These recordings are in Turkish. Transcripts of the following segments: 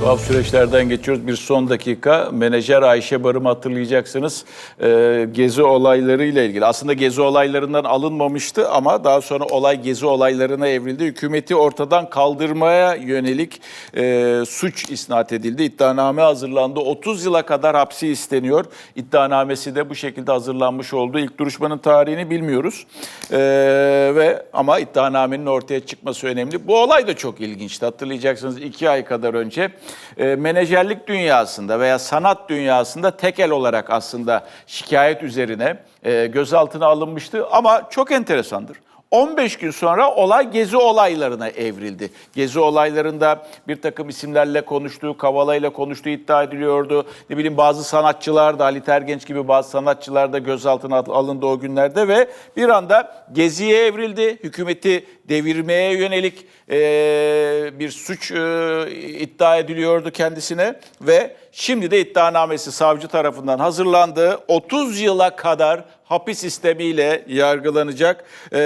Tuhaf süreçlerden geçiyoruz. Bir son dakika. Menajer Ayşe Barım'ı hatırlayacaksınız. Ee, gezi olaylarıyla ilgili. Aslında gezi olaylarından alınmamıştı ama daha sonra olay gezi olaylarına evrildi. Hükümeti ortadan kaldırmaya yönelik e, suç isnat edildi. İddianame hazırlandı. 30 yıla kadar hapsi isteniyor. İddianamesi de bu şekilde hazırlanmış oldu. İlk duruşmanın tarihini bilmiyoruz. Ee, ve ama iddianamenin ortaya çıkması önemli. Bu olay da çok ilginçti. Hatırlayacaksınız iki ay kadar önce e, menajerlik dünyasında veya sanat dünyasında tekel olarak aslında şikayet üzerine e, gözaltına alınmıştı. Ama çok enteresandır. 15 gün sonra olay gezi olaylarına evrildi. Gezi olaylarında bir takım isimlerle konuştuğu, Kavala ile konuştuğu iddia ediliyordu. Ne bileyim bazı sanatçılar da Ali Tergenç gibi bazı sanatçılar da gözaltına alındı o günlerde ve bir anda geziye evrildi. Hükümeti devirmeye yönelik e, bir suç e, iddia ediliyordu kendisine ve şimdi de iddianamesi savcı tarafından hazırlandı. 30 yıla kadar hapis sistemiyle yargılanacak e,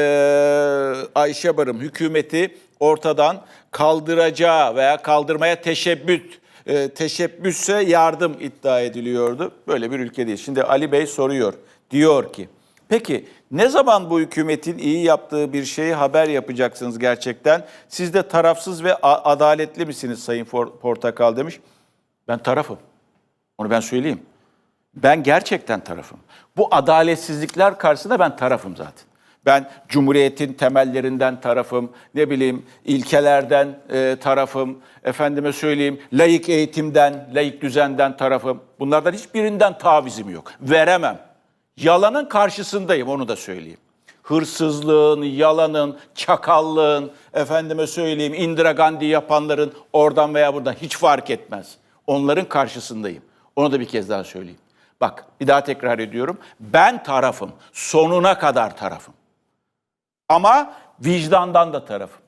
Ayşe Barım hükümeti ortadan kaldıracağı veya kaldırmaya teşebbüs e, teşebbüsse yardım iddia ediliyordu. Böyle bir ülkedeyiz. Şimdi Ali Bey soruyor. Diyor ki Peki ne zaman bu hükümetin iyi yaptığı bir şeyi haber yapacaksınız gerçekten? Siz de tarafsız ve adaletli misiniz Sayın Portakal demiş. Ben tarafım. Onu ben söyleyeyim. Ben gerçekten tarafım. Bu adaletsizlikler karşısında ben tarafım zaten. Ben Cumhuriyet'in temellerinden tarafım, ne bileyim ilkelerden e, tarafım, efendime söyleyeyim layık eğitimden, layık düzenden tarafım. Bunlardan hiçbirinden tavizim yok. Veremem. Yalanın karşısındayım onu da söyleyeyim. Hırsızlığın, yalanın, çakallığın, efendime söyleyeyim Indira Gandhi yapanların oradan veya buradan hiç fark etmez. Onların karşısındayım. Onu da bir kez daha söyleyeyim. Bak bir daha tekrar ediyorum. Ben tarafım. Sonuna kadar tarafım. Ama vicdandan da tarafım.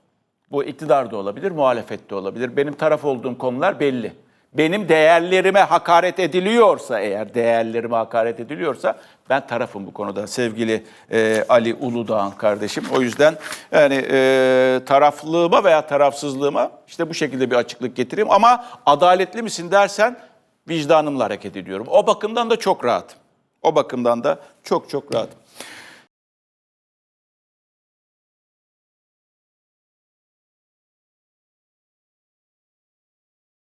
Bu iktidar da olabilir, muhalefet de olabilir. Benim taraf olduğum konular belli. Benim değerlerime hakaret ediliyorsa eğer değerlerime hakaret ediliyorsa ben tarafım bu konuda sevgili e, Ali Uludağ'ın kardeşim. O yüzden yani e, taraflığıma veya tarafsızlığıma işte bu şekilde bir açıklık getireyim. Ama adaletli misin dersen vicdanımla hareket ediyorum. O bakımdan da çok rahatım. O bakımdan da çok çok rahatım.